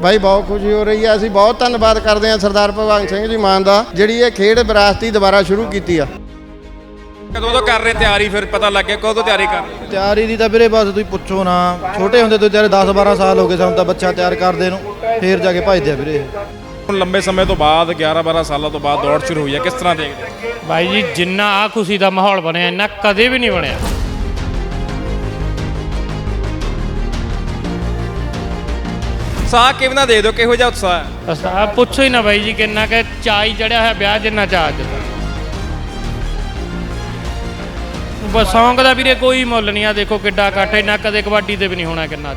ਬਾਈ ਬਹੁਤ ਖੁਸ਼ੀ ਹੋ ਰਹੀ ਹੈ। ਅਸੀਂ ਬਹੁਤ ਧੰਨਵਾਦ ਕਰਦੇ ਹਾਂ ਸਰਦਾਰ ਭਗਵੰਤ ਸਿੰਘ ਜੀ ਮਾਨ ਦਾ ਜਿਹੜੀ ਇਹ ਖੇਡ ਵਿਰਾਸਤੀ ਦੁਬਾਰਾ ਸ਼ੁਰੂ ਕੀਤੀ ਆ। ਕਦੋਂ ਤੋਂ ਕਰ ਰਹੇ ਤਿਆਰੀ ਫਿਰ ਪਤਾ ਲੱਗ ਗਿਆ ਕਦੋਂ ਤਿਆਰੀ ਕਰ ਰਹੇ? ਤਿਆਰੀ ਦੀ ਤਾਂ ਵੀਰੇ ਬਸ ਤੁਸੀਂ ਪੁੱਛੋ ਨਾ। ਛੋਟੇ ਹੁੰਦੇ ਤੋਂ ਤਿਆਰੀ 10 12 ਸਾਲ ਹੋ ਗਏ ਸਾਨੂੰ ਤਾਂ ਬੱਚਾ ਤਿਆਰ ਕਰਦੇ ਨੂੰ। ਫੇਰ ਜਾ ਕੇ ਭਜਦੇ ਆ ਵੀਰੇ। ਹੁਣ ਲੰਬੇ ਸਮੇਂ ਤੋਂ ਬਾਅਦ 11 12 ਸਾਲਾਂ ਤੋਂ ਬਾਅਦ ਦੌੜ ਸ਼ੁਰੂ ਹੋਈ ਹੈ। ਕਿਸ ਤਰ੍ਹਾਂ ਦੇਖਦੇ ਹੋ? ਭਾਈ ਜੀ ਜਿੰਨਾ ਆ ਖੁਸ਼ੀ ਦਾ ਮਾਹੌਲ ਬਣਿਆ ਇੰਨਾ ਕਦੇ ਵੀ ਨਹੀਂ ਬਣਿਆ। ਸਾਹ ਕਿਵੇਂ ਨਾ ਦੇ ਦਿਓ, ਕਿਹੋ ਜਿਹਾ ਉਤਸ਼ਾਹ ਹੈ? ਆ ਪੁੱਛੋ ਹੀ ਨਾ ਬਾਈ ਜੀ, ਕਿੰਨਾ ਕਿ ਚਾਈ ਚੜਿਆ ਹੋਇਆ ਵਿਆਹ ਜਿੰਨਾ ਚਾਹ ਅੱਜ ਬਸ ਸੌਂਗ ਦਾ ਵੀਰੇ ਕੋਈ ਮੁੱਲ ਨਹੀਂ ਆ, ਦੇਖੋ ਕਿੱਡਾ ਇਕੱਠ ਇੰਨਾ ਕਦੇ ਕਬੱਡੀ ਤੇ ਵੀ ਨਹੀਂ ਹੋਣਾ ਕਿੰਨਾ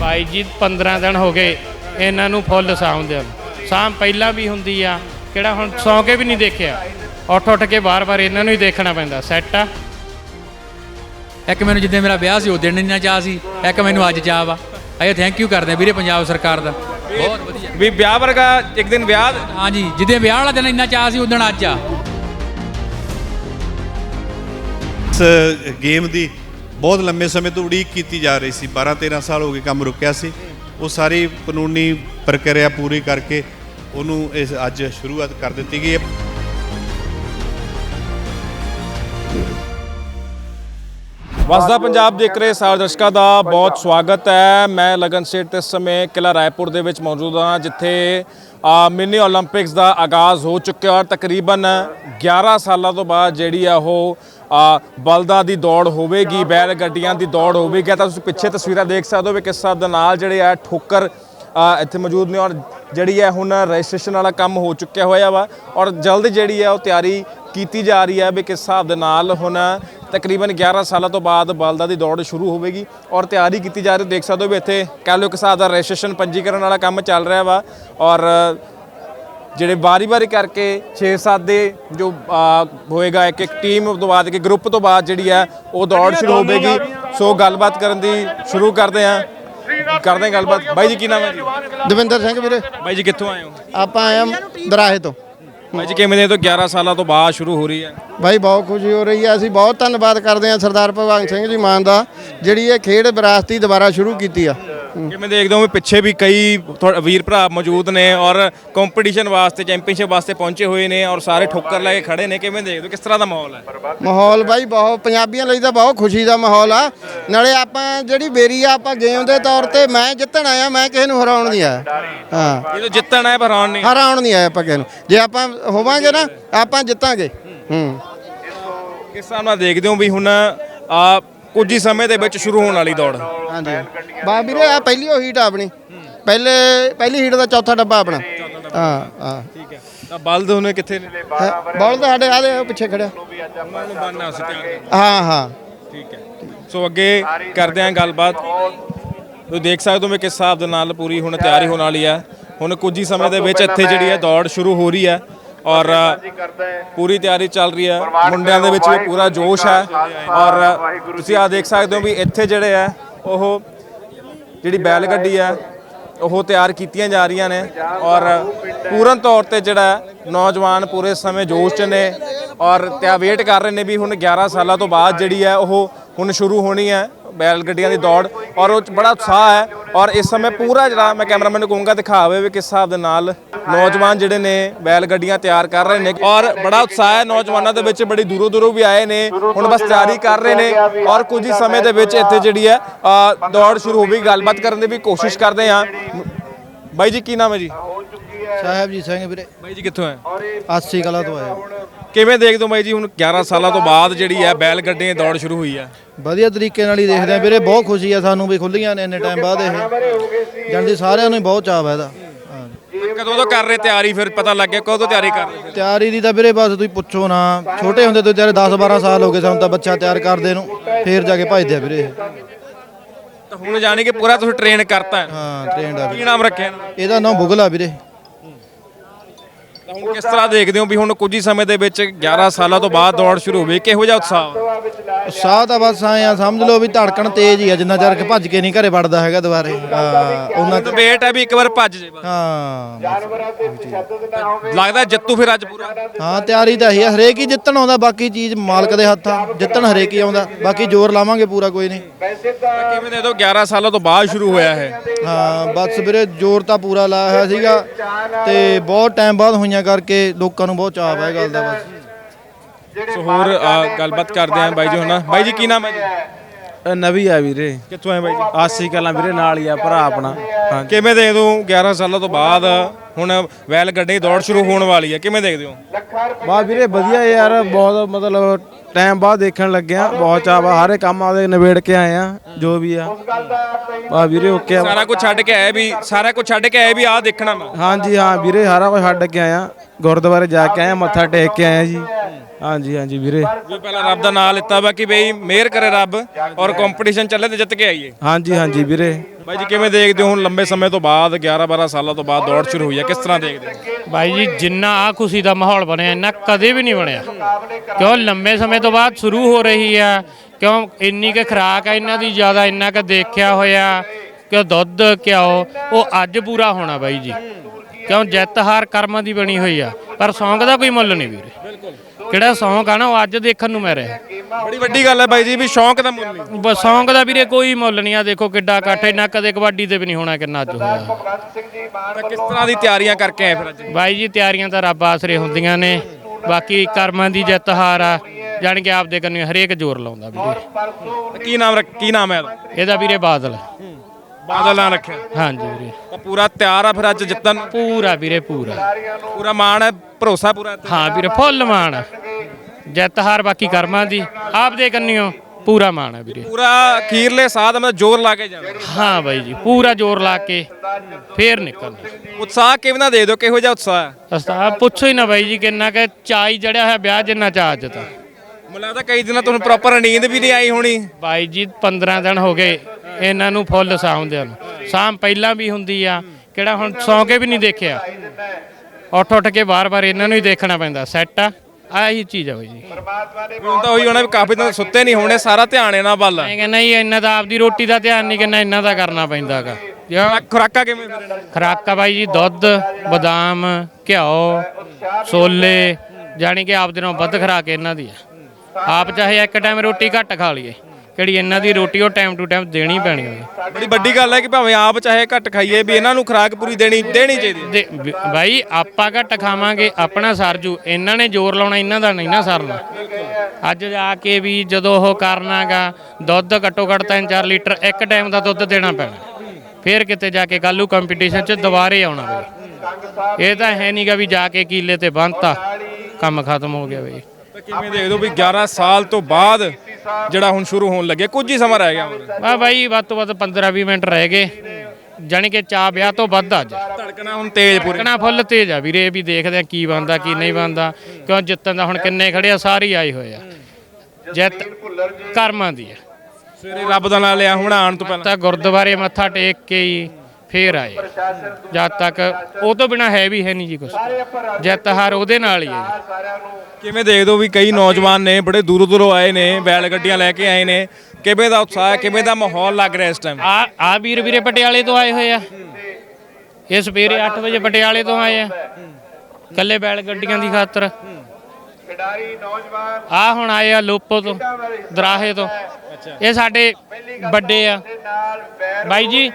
ਬਾਈ ਜੀ 15 ਦਿਨ ਹੋ ਗਏ, ਇਹਨਾਂ ਨੂੰ ਫੁੱਲ ਸਾਉਂਦੇ ਹਨ ਸਾਮ ਪਹਿਲਾਂ ਵੀ ਹੁੰਦੀ ਆ, ਕਿਹੜਾ ਹੁਣ ਸੌਂ ਕੇ ਵੀ ਨਹੀਂ ਦੇਖਿਆ। ਉੱਠ ਉੱਠ ਕੇ ਵਾਰ ਵਾਰ ਇਹਨਾਂ ਨੂੰ ਹੀ ਦੇਖਣਾ ਪੈਂਦਾ, ਸੈੱਟ ਆ। ਇੱਕ ਮੈਨੂੰ ਜਿੱਦਾਂ ਮੇਰਾ ਵਿਆਹ ਸੀ ਉਹ ਦਿਨ ਇੰਨਾ ਚਾਹ ਸੀ ਇੱਕ ਮੈਨੂੰ ਅੱਜ ਚਾਹ ਵਾ। ਅਸੀਂ ਥੈਂਕ ਯੂ ਕਰਦੇ ਵੀਰੇ ਪੰਜਾਬ ਸਰਕਾਰ ਦਾ। ਬਹੁਤ ਵਧੀਆ। ਵੀ ਵਿਆਹ ਵਰਗਾ ਇੱਕ ਦਿਨ ਵਿਆਹ ਹਾਂਜੀ ਜਿੱਦਾਂ ਵਿਆਹ ਵਾਲਾ ਦਿਨ ਇੰਨਾ ਚਾਹ ਸੀ ਉਦੋਂ ਅੱਜ ਆ। ਇਸ ਗੇਮ ਦੀ ਬਹੁਤ ਲੰਮੇ ਸਮੇਂ ਤੋਂ ਉਡੀਕ ਕੀਤੀ ਜਾ ਰਹੀ ਸੀ। 12 13 ਸਾਲ ਹੋ ਗਏ ਕੰਮ ਰੁਕਿਆ ਸੀ। ਉਹ ਸਾਰੀ ਕਾਨੂੰਨੀ ਪ੍ਰਕਿਰਿਆ ਪੂਰੀ ਕਰਕੇ ਉਹਨੂੰ ਇਸ ਅੱਜ ਸ਼ੁਰੂਆਤ ਕਰ ਦਿੱਤੀ ਗਈ ਹੈ। ਵਸਦਾ ਪੰਜਾਬ ਦੇਖ ਰਹੇ ਸਾਰੇ ਦਰਸ਼ਕਾਂ ਦਾ ਬਹੁਤ ਸਵਾਗਤ ਹੈ। ਮੈਂ ਲਗਨ ਸ਼ੇਟ ਇਸ ਸਮੇਂ ਕਿਲਾ ਰਾਏਪੁਰ ਦੇ ਵਿੱਚ ਮੌਜੂਦ ਹਾਂ, ਜਿੱਥੇ ਮਿੰਨੀ 올림픽ਸ ਦਾ ਆਗਾਜ਼ ਹੋ ਚੁੱਕਿਆ ਔਰ ਤਕਰੀਬਨ 11 ਸਾਲਾਂ ਤੋਂ ਬਾਅਦ ਜਿਹੜੀ ਆ ਉਹ ਬਲਦਾਂ ਦੀ ਦੌੜ ਹੋਵੇਗੀ, ਬੈਲ ਗੱਡੀਆਂ ਦੀ ਦੌੜ ਹੋਵੇਗੀ। ਤਾਂ ਤੁਸੀਂ ਪਿੱਛੇ ਤਸਵੀਰਾਂ ਦੇਖ ਸਕਦੇ ਹੋ ਵੀ ਕਿਸ ਹਿਸਾਬ ਦੇ ਨਾਲ ਜਿਹੜੇ ਆ ਠੋਕਰ ਇੱਥੇ ਮੌਜੂਦ ਨੇ ਔਰ ਜਿਹੜੀ ਹੈ ਹੁਣ ਰਜਿਸਟ੍ਰੇਸ਼ਨ ਵਾਲਾ ਕੰਮ ਹੋ ਚੁੱਕਿਆ ਹੋਇਆ ਵਾ ਔਰ ਜਲਦ ਜਿਹੜੀ ਆ ਉਹ ਤਿਆਰੀ ਕੀਤੀ ਜਾ ਰਹੀ ਹੈ ਵੀ ਕਿਸ ਹਿਸਾਬ ਦੇ ਨਾਲ ਹੁਣ ਤਕਰੀਬਨ 11 ਸਾਲਾਂ ਤੋਂ ਬਾਅਦ ਬਲਦਾਂ ਦੀ ਦੌੜ ਸ਼ੁਰੂ ਹੋਵੇਗੀ ਔਰ ਤਿਆਰੀ ਕੀਤੀ ਜਾ ਰਹੀ ਦੇਖ ਸਕਦੇ ਹੋ ਵੀ ਇੱਥੇ ਕਹਿ ਲਓ ਇੱਕ ਹਿਸਾਬ ਦਾ ਰਜਿਸਟ੍ਰੇਸ਼ਨ ਪੰਜੀਕਰਨ ਵਾਲਾ ਕੰਮ ਚੱਲ ਰਿਹਾ ਵਾ ਔਰ ਜਿਹੜੇ ਵਾਰੀ-ਵਾਰੀ ਕਰਕੇ 6-7 ਦੇ ਜੋ ਹੋਏਗਾ ਇੱਕ ਇੱਕ ਟੀਮ ਤੋਂ ਬਾਅਦ ਇੱਕ ਗਰੁੱਪ ਤੋਂ ਬਾਅਦ ਜਿਹੜੀ ਹੈ ਉਹ ਦੌੜ ਸ਼ੁਰੂ ਹੋਵੇਗੀ। ਸੋ ਗੱਲਬਾਤ ਕਰਨ ਦੀ ਸ਼ੁਰੂ ਕਰਦੇ ਹਾਂ। ਕਰਦੇ ਹਾਂ ਗੱਲਬਾਤ। ਬਾਈ ਜੀ ਕੀ ਨਾਮ ਹੈ ਜੀ? ਦਵਿੰਦਰ ਸਿੰਘ ਵੀਰੇ। ਬਾਈ ਜੀ ਕਿੱਥੋਂ ਆਏ ਹੋ? ਆਪਾਂ ਆਏ ਹਾਂ ਦਰਾਹੇ ਤੋਂ। ਬਾਈ ਕਿਵੇਂ ਦੇ ਤੋਂ 11 ਸਾਲਾਂ ਤੋਂ ਬਾਅਦ ਸ਼ੁਰੂ ਹੋ ਰਹੀ ਹੈ। ਬਾਈ, ਬਹੁਤ ਖੁਸ਼ੀ ਹੋ ਰਹੀ ਹੈ। ਅਸੀਂ ਬਹੁਤ ਧੰਨਵਾਦ ਕਰਦੇ ਹਾਂ ਸਰਦਾਰ ਭਗਵੰਤ ਸਿੰਘ ਜੀ ਮਾਨ ਦਾ, ਜਿਹੜੀ ਇਹ ਖੇਡ ਵਿਰਾਸਤੀ ਦੁਬਾਰਾ ਸ਼ੁਰੂ ਕੀਤੀ ਆ। ਕਿਵੇਂ ਦੇਖਦੇ ਹੋ ਵੀ ਪਿੱਛੇ ਵੀ ਕਈ ਵੀਰ ਭਰਾ ਮੌਜੂਦ ਨੇ ਔਰ ਕੰਪੀਟੀਸ਼ਨ ਵਾਸਤੇ ਚੈਂਪੀਅਨਸ਼ਿਪ ਵਾਸਤੇ ਪਹੁੰਚੇ ਹੋਏ ਨੇ ਔਰ ਸਾਰੇ ਠੋਕਰ ਲੈ ਕੇ ਖੜੇ ਨੇ। ਕਿਵੇਂ ਦੇਖਦੇ ਹੋ? ਕਿਸ ਤਰ੍ਹਾਂ ਦਾ ਮਾਹੌਲ ਹੈ? ਮਾਹੌਲ ਬਾਈ ਬਹੁਤ ਪੰਜਾਬੀਆਂ ਲਈ ਤਾਂ ਬਹੁਤ ਖੁਸ਼ੀ ਦਾ ਮਾਹੌਲ ਆ। ਨਾਲੇ ਆਪਾਂ ਜਿਹੜੀ ਬੇਰੀ ਆ ਆਪਾਂ ਗੇਮ ਦੇ ਤੌਰ ਤੇ ਮੈਂ ਜਿੱਤਣ ਆਇਆ ਮੈਂ ਕਿਸੇ ਨੂੰ ਹਰਾਉਣ ਨਹੀਂ ਆਇਆ। ਹਾਂ। ਇਹ ਤਾਂ ਜਿੱਤਣਾ ਹੈ ਪਰ ਹਾਰਨ ਨਹੀਂ ਹਰਾਉਣ ਨਹੀਂ ਆਇਆ ਆਪਾਂ ਕਿਸੇ ਨੂੰ। ਜੇ ਆਪਾਂ ਹੋਵਾਂਗੇ ਨਾ ਆਪਾਂ ਜਿੱਤਾਂਗੇ। ਹੂੰ। ਕਿਸ ਹਿਸਾਬ ਨਾਲ ਦੇਖਦੇ ਹੋ ਵੀ ਹੁਣ ਆ ਕੁਝ ਹੀ ਸਮੇਂ ਦੇ ਵਿੱਚ ਸ਼ੁਰੂ ਹੋਣ ਵਾਲੀ ਦੌੜ। ਹਾਂਜੀ। ਬਾ ਵੀਰੇ ਆ ਪਹਿਲੀ ਉਹ ਹੀਟ ਆ ਆਪਣੀ। ਪਹਿਲੇ ਪਹਿਲੀ ਹੀਟ ਦਾ ਚੌਥਾ ਡੱਬਾ ਆਪਣਾ। ਹਾਂ ਹਾਂ। ਠੀਕ ਹੈ। ਤਾਂ ਬਲਦ ਉਹਨੇ ਕਿੱਥੇ ਨੇ? ਬੌਲ ਤਾਂ ਸਾਡੇ ਆਦੇ ਪਿੱਛੇ ਖੜਿਆ। ਸੀ ਧਿਆਨ ਹਾਂ ਹਾਂ। ਠੀਕ ਹੈ। ਸੋ ਅੱਗੇ ਕਰਦੇ ਹਾਂ ਗੱਲਬਾਤ। ਤੁਸੀਂ ਦੇਖ ਸਕਦੇ ਹੋ ਵੀ ਕਿਸ ਹਿਸਾਬ ਦੇ ਨਾਲ ਪੂਰੀ ਹੁਣ ਤਿਆਰੀ ਹੋਣ ਵਾਲੀ ਹੈ। ਹੁਣ ਕੁਝ ਹੀ ਸਮੇਂ ਦੇ ਵਿੱਚ ਇੱਥੇ ਜਿਹੜੀ ਹੈ ਦੌੜ ਸ਼ੁਰੂ ਹੋ ਰਹੀ ਹੈ। ਔਰ ਪੂਰੀ ਤਿਆਰੀ ਚੱਲ ਰਹੀ ਹੈ। ਮੁੰਡਿਆਂ ਦੇ ਵਿੱਚ ਵੀ ਪੂਰਾ ਜੋਸ਼ ਹੈ। ਔਰ ਤੁਸੀਂ ਆ ਦੇਖ ਸਕਦੇ ਹੋ ਵੀ ਇੱਥੇ ਜਿਹੜੇ ਹੈ ਉਹ ਜਿਹੜੀ ਬੈਲ ਗੱਡੀ ਹੈ ਉਹ ਤਿਆਰ ਕੀਤੀਆਂ ਜਾ ਰਹੀਆਂ ਨੇ। ਔਰ ਪੂਰਨ ਤੌਰ ਤੇ ਜਿਹੜਾ ਨੌਜਵਾਨ ਪੂਰੇ ਸਮੇਂ ਜੋਸ਼ 'ਚ ਨੇ। ਔਰ ਤਿਆ ਵੇਟ ਕਰ ਰਹੇ ਨੇ ਵੀ ਹੁਣ 11 ਸਾਲਾਂ ਤੋਂ ਬਾਅਦ ਜਿਹੜੀ ਹੈ ਉਹ ਹੁਣ ਸ਼ੁਰੂ ਹੋਣੀ ਹੈ। ਬੈਲ ਗੱਡੀਆਂ ਦੀ ਦੌੜ ਔਰ ਉਹ 'ਚ ਬੜਾ ਉਤਸ਼ਾਹ ਹੈ ਔਰ ਇਸ ਸਮੇਂ ਪੂਰਾ ਜਿਹੜਾ ਮੈਂ ਕੈਮਰਾਮੈਨ ਨੂੰ ਕਹੂੰਗਾ ਦਿਖਾਵੇ ਵੀ ਕਿਸ ਹਿਸਾਬ ਦੇ ਨਾਲ ਨੌਜਵਾਨ ਜਿਹੜੇ ਨੇ ਬੈਲ ਗੱਡੀਆਂ ਤਿਆਰ ਕਰ ਰਹੇ ਨੇ ਔਰ ਬੜਾ ਉਤਸ਼ਾਹ ਹੈ ਨੌਜਵਾਨਾਂ ਦੇ ਵਿੱਚ ਬੜੀ ਦੂਰੋਂ ਦੂਰੋਂ ਵੀ ਆਏ ਨੇ ਹੁਣ ਬਸ ਤਿਆਰੀ ਕਰ ਰਹੇ ਨੇ ਔਰ ਕੁਝ ਹੀ ਸਮੇਂ ਦੇ ਵਿੱਚ ਇੱਥੇ ਜਿਹੜੀ ਹੈ ਅ, ਦੌੜ ਸ਼ੁਰੂ ਹੋਵੇਗੀ ਗੱਲਬਾਤ ਕਰਨ ਦੀ ਵੀ ਕੋਸ਼ਿਸ਼ ਕਰਦੇ ਹਾਂ। ਬਾਈ ਜੀ ਕੀ ਨਾਮ ਹੈ ਜੀ? ਸਾਹਿਬ ਜੀ ਸਿੰਘ ਵੀਰੇ। ਬਾਈ ਜੀ ਕਿੱਥੋਂ ਹੈ? 80 ਕਲਾ ਤੋਂ ਆਇਆ ਕਿਵੇਂ ਦੇਖਦੇ ਹੋ ਬਾਈ ਜੀ ਹੁਣ 11 ਸਾਲਾਂ ਤੋਂ ਬਾਅਦ ਜਿਹੜੀ ਹੈ ਬੈਲ ਗੱਡੀਆਂ ਦੌੜ ਸ਼ੁਰੂ ਹੋਈ ਹੈ? ਵਧੀਆ ਤਰੀਕੇ ਨਾਲ ਹੀ ਦੇਖਦੇ ਆ ਵੀਰੇ ਬਹੁਤ ਖੁਸ਼ੀ ਆ ਸਾਨੂੰ ਵੀ ਖੁੱਲੀਆਂ ਨੇ ਇੰਨੇ ਟਾਈਮ ਬਾਅਦ ਇਹ। ਜਾਣਦੇ ਸਾਰਿਆਂ ਨੂੰ ਹੀ ਬਹੁਤ ਚਾਅ ਵਾ ਇਹਦਾ। ਹਾਂ। ਕਦੋਂ ਤੋਂ ਕਰ ਰਹੇ ਤਿਆਰੀ ਫਿਰ ਪਤਾ ਲੱਗ ਗਿਆ ਕਦੋਂ ਤੋਂ ਤਿਆਰੀ ਕਰ ਰਹੇ ਤਿਆਰੀ ਦੀ ਤਾਂ ਵੀਰੇ ਬਸ ਤੁਸੀਂ ਪੁੱਛੋ ਨਾ। ਛੋਟੇ ਹੁੰਦੇ ਤੋਂ ਤਿਆਰੀ 10 12 ਸਾਲ ਹੋ ਗਏ ਸਾਨੂੰ ਤਾਂ ਬੱਚਾ ਤਿਆਰ ਕਰਦੇ ਨੂੰ ਫੇਰ ਜਾ ਕੇ ਭਜਦੇ ਆ ਵੀਰੇ ਇਹ। ਤਾਂ ਹੁਣ ਜਾਣੀ ਕਿ ਪੂਰਾ ਤੁਸੀਂ ਟ੍ਰੇਨ ਕਰਤਾ। ਹੈ ਹਾਂ ਟ੍ਰੇਨਡ ਆ ਕੀ ਨਾਮ ਰੱਖਿਆ? ਇਹਦਾ? ਨਾਮ ਬੁਗਲਾ ਵੀਰੇ। ਹੁਣ ਕਿਸ ਤਰ੍ਹਾਂ ਦੇਖਦੇ ਹੋ ਵੀ ਹੁਣ ਕੁਝ ਹੀ ਸਮੇਂ ਦੇ ਵਿੱਚ 11 ਸਾਲਾਂ ਤੋਂ ਬਾਅਦ ਦੌੜ ਸ਼ੁਰੂ ਹੋਵੇ ਕਿਹੋ ਜਿਹਾ ਉਤਸ਼ਾਹ ਉਤਸ਼ਾਹ ਤਾਂ ਬਸ ਆਏ ਆ ਸਮਝ ਲਓ ਵੀ ਧੜਕਣ ਤੇਜ਼ ਹੀ ਆ ਜਿੰਨਾ ਚਿਰ ਕਿ ਭੱਜ ਕੇ ਨਹੀਂ ਘਰੇ ਵੜਦਾ ਹੈਗਾ ਦੁਬਾਰੇ। ਹਾਂ ਉਹਨਾਂ ਤਾਂ ਵੇਟ ਹੈ ਵੀ ਇੱਕ ਵਾਰ ਭੱਜ ਜੇ ਬਸ। ਹਾਂ। ਲੱਗਦਾ ਜੱਤੂ ਫਿਰ ਅੱਜ ਪੂਰਾ। ਹਾਂ ਤਿਆਰੀ ਤਾਂ ਹੀ ਆ ਹਰੇਕ ਹੀ ਜਿੱਤਣ ਆਉਂਦਾ ਬਾਕੀ ਚੀਜ਼ ਮਾਲਕ ਦੇ ਹੱਥ ਆ ਜਿੱਤਣ ਹਰੇਕ ਹੀ ਆਉਂਦਾ ਬਾਕੀ ਜ਼ੋਰ ਲਾਵਾਂਗੇ ਪੂਰਾ ਕੋਈ ਨਹੀਂ। ਤਾਂ ਕਿਵੇਂ ਦੇ ਦੋ 11 ਸਾਲਾਂ ਤੋਂ ਬਾਅਦ ਸ਼ੁਰੂ ਹੋਇਆ ਹੈ ਹਾਂ ਬਸ ਵੀਰੇ ਜ਼ੋਰ ਤਾਂ ਪੂਰਾ ਲਾਇਆ ਹੋਇਆ ਸੀਗਾ ਤੇ ਬਹੁਤ ਟਾਈਮ ਬਾਅਦ ਹੋਈਆਂ ਕਰਕੇ ਲੋਕਾਂ ਨੂੰ ਬਹੁਤ ਚਾਅ ਹੈ ਗੱਲ ਦਾ ਬਸ। ਸੋ ਹੋਰ ਅ, ਗੱਲਬਾਤ ਕਰਦੇ ਆਂ ਬਾਈ ਜੀ ਹੁਣ। ਬਾਈ ਜੀ ਕੀ ਨਾਮ ਹੈ ਜੀ? ਨਵੀਂ ਆ ਵੀਰੇ। ਕਿੱਥੋਂ ਹੈ ਬਾਈ ਜੀ? ਆਸੀ ਕਲਾਂ ਵੀਰੇ ਨਾਲ ਹੀ ਆ ਭਰਾ ਆਪਣਾ। ਹਾਂ ਕਿਵੇਂ ਦੇਖਦੇ ਹੋ 11 ਸਾਲਾਂ ਤੋਂ ਬਾਅਦ? ਹੁਣ ਵੈਲ ਗੱਡੀ ਦੀ ਦੌੜ ਸ਼ੁਰੂ ਹੋਣ ਵਾਲੀ ਹੈ। ਕਿਵੇਂ ਦੇਖਦੇ ਹੋ? ਬਾ ਵੀਰੇ ਵਧੀਆ ਯਾਰ ਬਹੁਤ ਮਤਲਬ ਟਾਈਮ ਬਾਅਦ ਦੇਖਣ ਲੱਗਿਆ ਬਹੁਤ ਚਾਹ ਵਾ ਸਾਰੇ ਕੰਮ ਆਦੇ ਨਿਬੇੜ ਕੇ ਆਏ ਆ ਜੋ ਵੀ ਆ। ਬਾ ਵੀਰੇ ਓਕੇ ਆ। ਸਾਰਾ ਕੁਝ ਛੱਡ ਕੇ ਆਏ ਵੀ ਸਾਰਾ ਕੁਝ ਛੱਡ ਕੇ ਆਏ ਵੀ ਆਹ ਦੇਖਣਾ ਮੈਂ। ਹਾਂਜੀ ਹਾਂ ਵੀਰੇ ਸਾਰਾ ਕੁਝ ਛੱਡ ਕੇ ਆਇਆ ਗੁਰਦੁਆਰੇ ਜਾ ਕੇ ਆਇਆ ਮੱਥਾ ਟੇਕ ਕੇ ਆਇਆ ਜੀ। ਹਾਂਜੀ ਹਾਂਜੀ ਵੀਰੇ। ਵੀ ਪਹਿਲਾਂ ਰੱਬ ਦਾ ਨਾਮ ਲਿੱਤਾ ਵਾ ਕਿ ਬਈ ਮਿਹਰ ਕਰੇ ਰੱਬ ਔਰ ਕੰਪੀਟੀਸ਼ਨ ਚੱਲੇ ਤੇ ਜਿੱਤ ਕੇ ਆਈਏ। ਹਾਂਜੀ ਹਾਂਜੀ ਵੀਰੇ। ਬਾਈ ਜੀ, ਕਿਵੇਂ ਦੇਖਦੇ ਹੋ ਹੁਣ ਲੰਬੇ ਸਮੇਂ ਤੋਂ ਬਾਅਦ 11 12 ਸਾਲਾਂ ਤੋਂ ਬਾਅਦ ਦੌੜ ਸ਼ੁਰੂ ਹੋਈ ਹੈ? ਕਿਸ ਤਰ੍ਹਾਂ ਦੇਖਦੇ ਹੋ? ਬਾਈ ਜੀ, ਜਿੰਨਾ ਆ ਖੁਸ਼ੀ ਦਾ ਮਾਹੌਲ ਬਣਿਆ, ਇੰਨਾ ਕਦੇ ਵੀ ਨਹੀਂ ਬਣਿਆ। ਕਿਉਂ ਲੰਬੇ ਸਮੇਂ ਤੋਂ ਬਾਅਦ ਸ਼ੁਰੂ ਹੋ ਰਹੀ ਆ ਕਿਉਂ ਇੰਨੀ ਕੁ ਖਰਾਕ ਆ ਇਹਨਾਂ ਦੀ ਜ਼ਿਆਦਾ ਇੰਨਾ ਕੁ ਦੇਖਿਆ ਹੋਇਆ? ਕਿ ਦੁੱਧ ਘਿਓ ਉਹ ਅੱਜ ਪੂਰਾ ਹੋਣਾ ਬਾਈ ਜੀ। ਕਿਉਂ ਜਿੱਤ ਹਾਰ ਕਰਮਾਂ ਦੀ ਬਣੀ ਹੋਈ ਆ। ਪਰ ਸੌਂਗ ਦਾ ਕੋਈ ਮੁੱਲ ਨਹੀਂ ਵੀਰੇ। ਕਿਹੜਾ ਸੌਂਗ ਆ ਨਾ, ਉਹ ਅੱਜ ਦੇਖਣ ਨੂੰ ਮਿਲ ਰਿਹਾ। ਬੜੀ ਵੱਡੀ ਗੱਲ ਹੈ ਬਾਈ ਜੀ ਵੀ ਸ਼ੌਂਕ ਦਾ ਮੁੱਲ ਨਹੀਂ। ਬਸ ਸੌਂਗ ਦਾ ਵੀਰੇ ਕੋਈ ਮੁੱਲ ਨਹੀਂ ਆ ਦੇਖੋ ਕਿੱਡਾ ਇਕੱਠ ਇੰਨਾ ਕਦੇ ਕਬੱਡੀ ਤੇ ਵੀ ਨਹੀਂ ਹੋਣਾ ਕਿੰਨਾ ਅੱਜ। ਹੋਇਆ ਤਾਂ ਕਿਸ ਤਰ੍ਹਾਂ ਦੀ ਤਿਆਰੀਆਂ ਕਰਕੇ ਆਏ ਫਿਰ ਅੱਜ? ਬਾਈ ਜੀ ਤਿਆਰੀਆਂ ਤਾਂ ਰੱਬ ਆਸਰੇ ਹੁੰਦੀਆਂ ਨੇ। ਬਾਕੀ ਕਰਮਾਂ ਦੀ ਜਿੱਤ ਹਾਰ ਆ ਜਾਣ ਕੇ ਆਪਦੇ ਕੰਨੀ ਹਰੇਕ ਜ਼ੋਰ ਲਾਉਂਦਾ ਵੀਰੇ। ਕੀ ਨਾਮ ਰੱਖ- ਕੀ ਨਾਮ ਹੈ ਇਹਦਾ? ਇਹਦਾ ਵੀਰੇ ਬਾਦਲ। ਬਾਦਲ ਨਾਂ ਰੱਖਿਆ। ਹਾਂਜੀ ਵੀਰੇ। ਤਾਂ ਪੂਰਾ ਤਿਆਰ ਆ ਫਿਰ ਅੱਜ ਜਿੱਤਣ? ਪੂਰਾ ਵੀਰੇ ਪੂਰਾ। ਪੂਰਾ ਮਾਣ ਹੈ ਭਰੋਸਾ ਪੂਰਾ ਹੈ ਤੇ। ਹਾਂ ਵੀਰੇ ਫੁੱਲ ਮਾਣ ਜਿੱਤ ਹਾਰ ਬਾਕੀ ਕਰਮਾਂ ਦੀ। ਆਪਦੇ ਕੰਨੀਓ ਪੂਰਾ ਮਾਣ ਹੈ ਵੀਰੇ। ਪੂਰਾ ਅਖੀਰਲੇ ਸਾਹ ਦਾ ਮਤਲਬ ਜ਼ੋਰ ਲਾ ਕੇ ਜਾਣਾ। ਹਾਂ ਬਾਈ ਜੀ ਪੂਰਾ ਜ਼ੋਰ ਲਾ ਕੇ ਫੇਰ ਨਿਕਲਣਾ। ਉਤਸ਼ਾਹ ਕਿਵੇਂ ਦਾ ਦੇ ਦਿਓ ਕਿਹੋ ਜਿਹਾ ਉਤਸ਼ਾਹ ਹੈ? ਅਸਤਾ ਪੁੱਛੋ ਹੀ ਨਾ ਬਾਈ ਜੀ ਕਿੰਨਾ ਕਿ ਚਾਈ ਜੜਿਆ ਹੋਇਆ ਵਿਆਹ ਜਿੰਨਾ ਚਾਅ ਅੱਜ ਤਾਂ। ਮੈਨੂੰ ਲੱਗਦਾ ਕਈ ਦਿਨਾਂ ਤੁਹਾਨੂੰ ਪ੍ਰੋਪਰ ਨੀਂਦ ਵੀ ਨਹੀਂ ਆਈ ਹੋਣੀ। ਬਾਈ ਜੀ 15 ਦਿਨ ਹੋ ਗਏ ਇਹਨਾਂ ਨੂੰ ਫੁੱਲ ਸਾਉਂਦਿਆਂ ਨੂੰ। ਸਾਮ ਪਹਿਲਾਂ ਵੀ ਹੁੰਦੀ ਆ ਕਿਹੜਾ ਹੁਣ ਸੌਂ ਕੇ ਵੀ ਨਹੀਂ ਦੇਖਿਆ। ਉੱਠ ਉੱਠ ਕੇ ਵਾਰ-ਵਾਰ ਇਹਨਾਂ ਨੂੰ ਹੀ ਦੇਖਣਾ ਪੈਂਦਾ ਸੈੱਟ ਆ। ਆਹੀ ਚੀਜ਼ ਆ ਬਾਈ ਜੀ। ਹੁਣ ਤਾਂ ਉਹੀ ਹੋਣਾ ਵੀ ਕਾਫੀ ਦਿਨ ਸੁੱਤੇ ਨਹੀਂ ਹੋਣੇ ਸਾਰਾ ਧਿਆਨ ਇਹਨਾਂ ਵੱਲ। ਮੈਂ ਕਹਿੰਦਾ ਜੀ ਇਹਨਾਂ ਦਾ ਆਪਦੀ ਰੋਟੀ ਦਾ ਧਿਆਨ ਨਹੀਂ ਕਿੰਨਾ ਇਹਨਾਂ ਦਾ ਕਰਨਾ ਪੈਂਦਾਗਾ ਜਿਵੇਂ ਖੁਰਾਕਾਂ ਕਿਵੇਂ ਫਿਰ ਇਹਨਾਂ ਦੀਆਂ? ਖਰਾਕਾ ਬਾਈ ਜੀ ਦੁੱਧ ਬਦਾਮ ਘਿਓ ਛੋਲੇ ਜਾਣੀ ਕਿ ਆਪ ਦਿਨੋਂ ਵੱਧ ਖਰਾਕ ਇਹਨਾਂ ਦੀ ਆ। ਆਪ ਚਾਹੇ ਇੱਕ ਟਾਈਮ ਰੋਟੀ ਘੱਟ ਖਾ ਲਈਏ। ਕਿਹੜੀ ਇਹਨਾਂ ਦੀ ਰੋਟੀ ਉਹ ਟਾਈਮ ਟੂ ਟਾਈਮ ਦੇਣੀ ਪੈਣੀ ਹੈ। ਬੜੀ ਵੱਡੀ ਗੱਲ ਹੈ ਕਿ ਭਾਵੇਂ ਆਪ ਚਾਹੇ ਘੱਟ ਖਾਈਏ ਵੀ ਇਹਨਾਂ ਨੂੰ ਖੁਰਾਕ ਪੂਰੀ ਦੇਣੀ ਦੇਣੀ ਚਾਹੀਦੀ ਹੈ। ਦੇ ਬ- ਬਾਈ ਆਪਾਂ ਘੱਟ ਖਾਵਾਂਗੇ ਆਪਣਾ ਸਰਜੂ ਇਹਨਾਂ ਨੇ ਜ਼ੋਰ ਲਾਉਣਾ ਇਹਨਾਂ ਦਾ ਨਹੀਂ ਨਾ ਸਰਨਾ। ਅੱਜ ਜਾ ਕੇ ਵੀ ਜਦੋਂ ਉਹ ਕਰਨਾਗਾ ਦੁੱਧ ਘੱਟੋ ਘੱਟ 3-4 ਲੀਟਰ ਇੱਕ ਟਾਈਮ ਦਾ ਦੁੱਧ ਦੇਣਾ ਪੈਣਾ। ਫਿਰ ਕਿਤੇ ਜਾ ਕੇ ਕੱਲੂ ਕੰਪੀਟੀਸ਼ਨ 'ਚ ਦੁਬਾਰੇ ਆਉਣਾ ਬਈ। ਇਹ ਤਾਂ ਹੈ ਨਹੀਂਗਾ ਵੀ ਜਾ ਕੇ ਕੀਲੇ ਤੇ ਬੰਨਤਾ। ਕੰਮ ਖਤਮ ਹੋ ਗਿਆ ਬਈ। ਤਾਂ ਕਿਵੇਂ ਦੇਖਦੇ ਹੋ ਵੀ 11 ਸਾਲ ਤੋਂ ਬਾਅਦ ਜਿਹੜਾ ਹੁਣ ਸ਼ੁਰੂ ਹੋਣ ਲੱਗਿਆ ਕੁਝ ਹੀ ਸਮਾਂ ਰਹਿ ਗਿਆ ਹੁਣ। ਵਾ ਬਾਈ ਵੱਧ ਤੋਂ ਵੱਧ 15-20 ਮਿੰਟ ਰਹਿ ਗਏ। ਜਾਣੀ ਕਿ ਚਾਹ ਵਿਆਹ ਤੋਂ ਵੱਧ ਅੱਜ। ਧੜਕਣਾ ਹੁਣ ਤੇਜ਼ ਪੂਰੀ। ਕਣਾ ਫੁੱਲ ਤੇਜ ਆ ਵੀਰੇ ਇਹ ਵੀ ਦੇਖਦੇ ਆ ਕੀ ਬਣਦਾ ਕੀ ਨਹੀਂ ਬਣਦਾ। ਕਿਉਂ ਜਿੱਤਣ ਦਾ ਹੁਣ ਕਿੰਨੇ ਖੜੇ ਆ ਸਾਰੇ ਹੀ ਆਏ ਹੋਏ ਆ। ਜਿੱਤ ਕਰਮਾਂ ਦੀ ਆ। ਸਵੇਰੇ ਰੱਬ ਦਾ ਨਾਮ ਲਿਆ ਹੁਣ ਆਉਣ ਤੋਂ ਪਹਿਲਾਂ। ਤਾਂ ਗੁਰਦੁਆਰੇ ਮੱਥਾ ਟੇਕ ਕੇ ਹੀ ਫੇਰ ਆਏ। ਜਦ ਤੱਕ ਉਹ ਤੋਂ ਬਿਨਾ ਹੈ ਵੀ ਹੈ ਨਹੀਂ ਜੀ ਕੁਝ ਜਿੱਤ ਹਾਰ ਉਹਦੇ ਨਾਲ ਹੀ ਹੈ ਕਿਵੇਂ ਦੇਖਦੇ ਹੋ ਵੀ ਕਈ ਨੌਜਵਾਨ ਨੇ ਬੜੇ ਦੂਰੋਂ ਦੂਰੋਂ ਆਏ ਨੇ ਬੈਲ ਗੱਡੀਆਂ ਲੈ ਕੇ ਆਏ ਨੇ। ਕਿਵੇਂ ਦਾ ਉਤਸ਼ਾਹ ਹੈ ਕਿਵੇਂ ਦਾ ਮਾਹੌਲ ਲੱਗ ਰਿਹਾ ਇਸ ਟਾਈਮ ਆ ਆ ਵੀਰ ਵੀਰੇ ਪਟਿਆਲੇ ਤੋਂ ਆਏ ਹੋਏ ਆ। ਇਹ ਸਵੇਰੇ 8 ਵਜੇ ਪਟਿਆਲੇ ਤੋਂ ਆਏ ਆ। ਕੱਲੇ ਬੈਲ ਗੱਡੀਆਂ ਦੀ ਖਾਤਰ। ਆ ਹੁਣ ਆਏ ਆ ਲੋਪੋ ਤੋਂ ਦਰਾਹੇ ਤੋਂ। ਇਹ ਸਾਡੇ ਵੱਡੇ ਆ। ਬਾਈ ਜੀ।